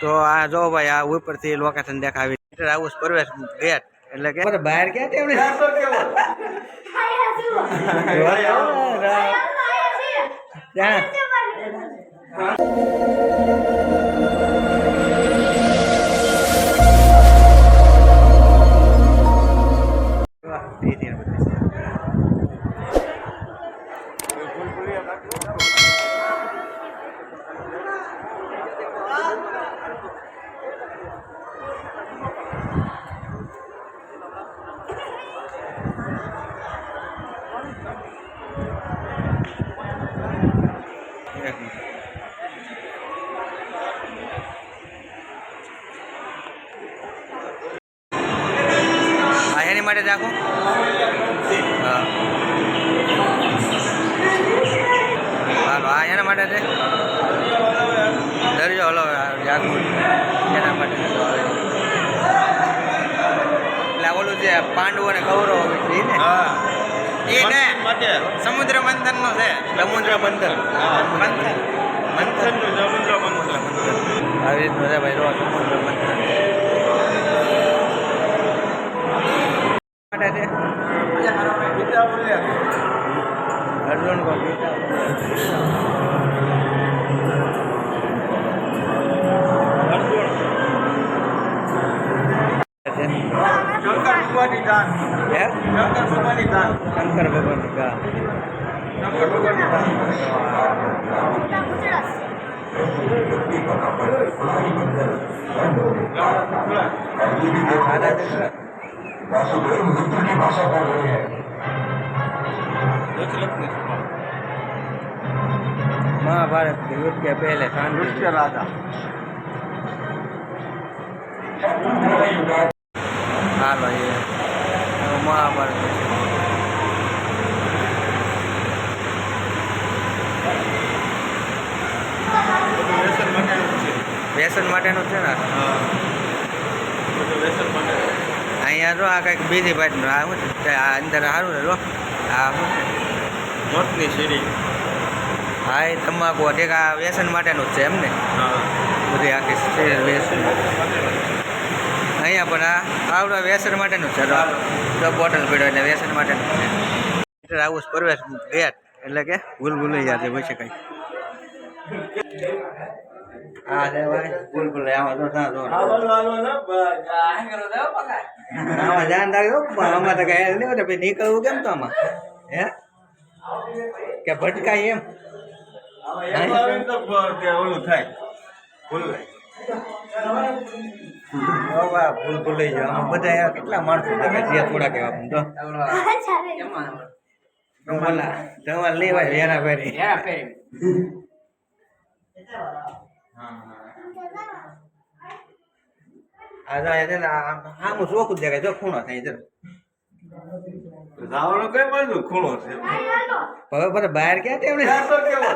તો આ જો ભાઈ આ ઉપરથી લોકેશન દેખાવી. મીટર હાઉસ પરવેશ ગેટ એટલે કે બહાર ક્યાં તેમને ત્યાં. માટે રાખો. હા. હાલો આ એના માટે છે. દરજો હલો રાખો એના માટે. એટલે ઓલું જે પાંડવો અને કૌરવો એ ને? હા. એ ને સમુદ્ર મંથન નો છે. સમુદ્ર મંથન. મંથન. મંથન. સમુદ્ર મંથન. આવી રીતનું છે ભાઈ રો સમુદ્ર મંથન. અર્જુન કો ગીતા અર્જુન છે. શંકર ભગવાનની દાન હે શંકર ભગવાનની દાન શંકર ભગવાનની ગા શંકર ભગવાનની દાન દાદા દશરથ દશરથની સભા. મહાભારત के युद्ध के पहले शांति દુષ્ટ રાજા હાલો એ હવે મહાભારત છે. વ્યસન માટેનું છે વ્યસન માટેનું છે ને હા બધું વ્યસન માટે અહીંયા જો આ કંઈક બીજી ભાઈનું આ શું આ અંદર સારું ને રો આ શું? મોતની સીડી. હા એ તમાકુ ઠીક આ વ્યસન માટેનું જ છે એમ ને? બધી આખી વ્યસન. અહીંયા પણ આ આવડો વ્યસન માટેનું છે. જો બોટલ પીડો એટલે વ્યસન માટેનું છે. આવું જ પરવેશ ગયા. એટલે કે ભૂલભુલૈયા છે હોય છે કંઈ. હા ભાઈ ભૂલભુલૈયા આમાં તો ના જો આમાં ધ્યાન રાખજો પણ આમાં તો કઈ હેલ નહીં હોય નીકળવું કેમ તો આમાં? હે? કે ભટકાય એમ? એમાં આવે ને તો કે ઓલું થાય. વાહ ભૂલ ભૂલાઈ જાય આમાં બધા કેટલા માણસો જે થોડા કેવા પણ તો. તમારા લેવાય વેરા આમ ચોખ્ખું જ દેખાય જો ખૂણો થાય છે જવાનું કઈ બાજુ ખૂણો છે હવે બધા બહાર ક્યાં તેમણે કેવો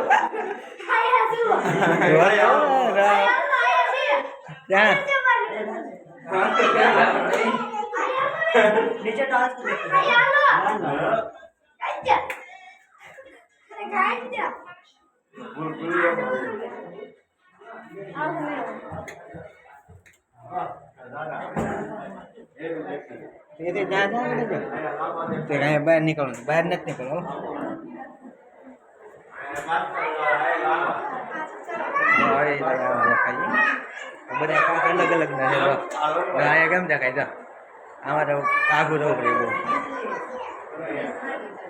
ત્યાં તે બહાર નીકળવાનું બહાર નથી નીકળવાનું. બધા છે. અલગ અલગ ના છે કેમ દેખાય? જો, આમાં તો જવું પડે એવું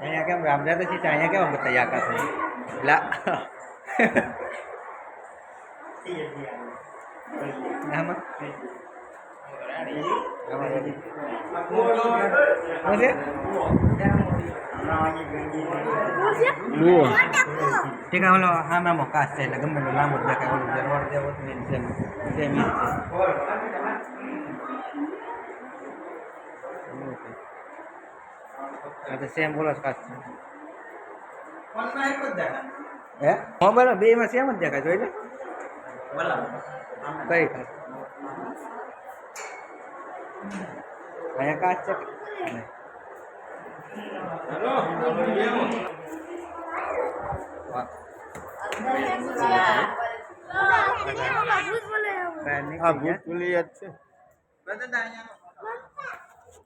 અહીંયા કેમ આમ જતા છીએ અહીંયા કેમ બધા આકાશ લા. છે ઠીક ઓલો હા મેમો કાચ છે એટલે ગમે એટલો લાંબો જ દેખાય. ઓલું જે રોડ જેવો સેમ સેમ છે. આ તો સેમ બોલો છે. બે માં સેમ જ દેખાય જોઈ લે. કઈ કાચ અહીંયા કાચ છે જ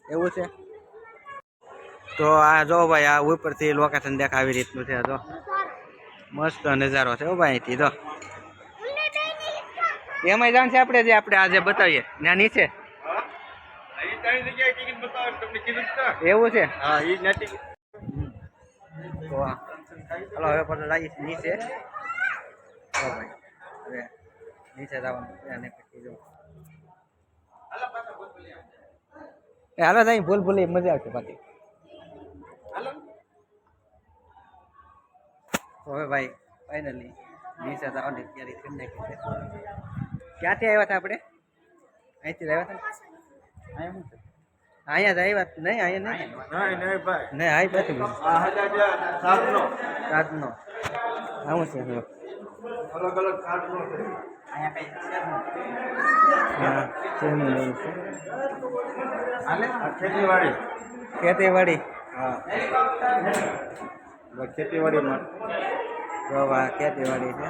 એવું છે તો આ જો ભાઈ આ ઉપરથી લોકેશન દેખાવી રીતનું છે તો મસ્ત નજારો છે હો ભાઈ અહીંથી તો એમાં જાણ છે આપણે જે આપણે આજે બતાવીએ. ત્યાં નીચે. એવું છે? આ. હવે પછી લાગી નીચે. હવે નીચે જવાનું હાલો અહીં ભૂલ ભૂલી, મજા આવશે પાછી. હવે ભાઈ ફાઇનલી નીચે જવાની તૈયારી કરી નાખી છે. ક્યાંથી આવ્યા હતા આપણે? અહીંથી જ આવ્યા હતા? અહીંયા જ આવ્યા? નહીં અહીંયા નહીં? નહીં નહીં ભાઈ. આવી પાછી. સાતનો રાતનો આવું છે અલગ સાતનો ખેતીવાડી. ખેતીવાડી. હા. બસ ખેતીવાડીમાં આ ખેતીવાડી છે.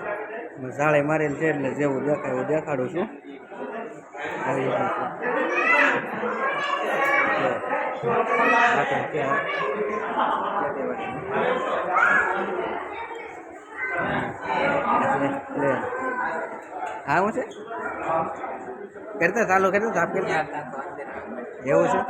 ઝાડે મારેલ છે એટલે જેવું દેખાય એવું દેખાડું છું. આવી રીતે હા હું છે? કરતા ચાલુ કરતા એવું છે?